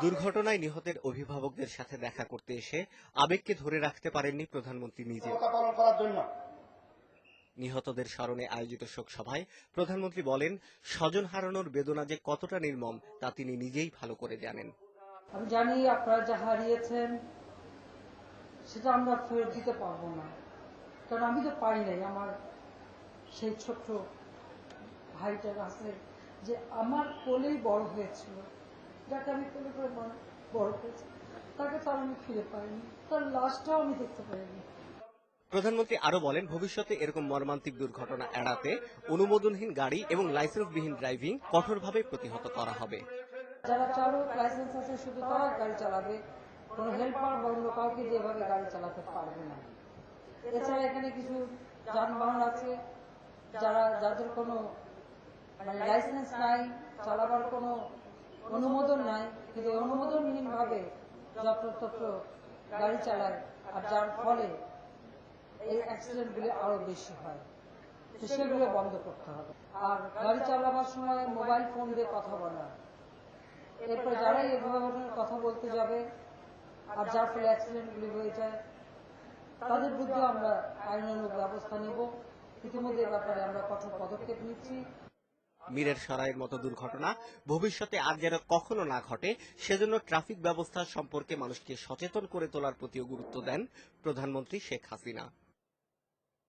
দুর্ঘটনায় নিহতের অভিভাবকদের সাথে দেখা করতে এসে আবেগকে ধরে রাখতে পারেননি প্রধানমন্ত্রী নিজে। নিহতদের স্মরণে আয়োজিত শোক সভায় প্রধানমন্ত্রী বলেন, স্বজন হারানোর বেদনা যে কতটা নির্মম, তা তিনি নিজেই ভালো করে জানেন। আমি জানি আপনারা যা হারিয়েছেন, সেটা আমরা ফেরত দিতে পারব না। কারণ আমি তো পাই নাই আমার সেই ছোট্ট ভাইটার কাছে যে আমার কোলেই বড় হয়েছিল। যাকে আমি কোলে করে বড়- করেছি তাকে তো আমি ফিরে পাইনি। তার লাশটাও আমি দেখতে পাইনি। প্রধানমন্ত্রী আরও বলেন ভবিষ্যতে এরকম মর্মান্তিক দুর্ঘটনা এড়াতে অনুমোদনহীন গাড়ি এবং লাইসেন্সবিহীন ড্রাইভিং কঠোরভাবে প্রতিহত করা হবে। যারা চালক লাইসেন্স আছে শুধু তারা গাড়ি চালাবে। কোনো হেল্পার বা অন্য কাউকে দিয়ে এভাবে গাড়ি চালাতে পারবে না। এছাড়া এখানে কিছু যানবাহন আছে যারা যাদের কোনো মানে লাইসেন্স নাই চালাবার কোনো অনুমোদন নাই, কিন্তু অনুমোদনহীন ভাবে যত্রতত্র গাড়ি চালায় আর যার ফলে এই অ্যাক্সিডেন্টগুলি আরও বেশি হয়। সেগুলো বন্ধ করতে হবে। আর গাড়ি চালাবার সময় মোবাইল ফোন দিয়ে কথা বলা। এরপর যারাই ধরনের কথা বলতে যাবে আর যার ফলে অ্যাক্সিডেন্টগুলি হয়ে যায়, তাদের বিরুদ্ধে আমরা আইনানুগ ব্যবস্থা নেব। ইতিমধ্যে এ ব্যাপারে আমরা কঠোর পদক্ষেপ নিচ্ছি। মীরের সরাইয়ের মতো দুর্ঘটনা ভবিষ্যতে আর যেন কখনো না ঘটে, সেজন্য ট্রাফিক ব্যবস্থা সম্পর্কে মানুষকে সচেতন করে তোলার প্রতিও গুরুত্ব দেন প্রধানমন্ত্রী শেখ হাসিনা।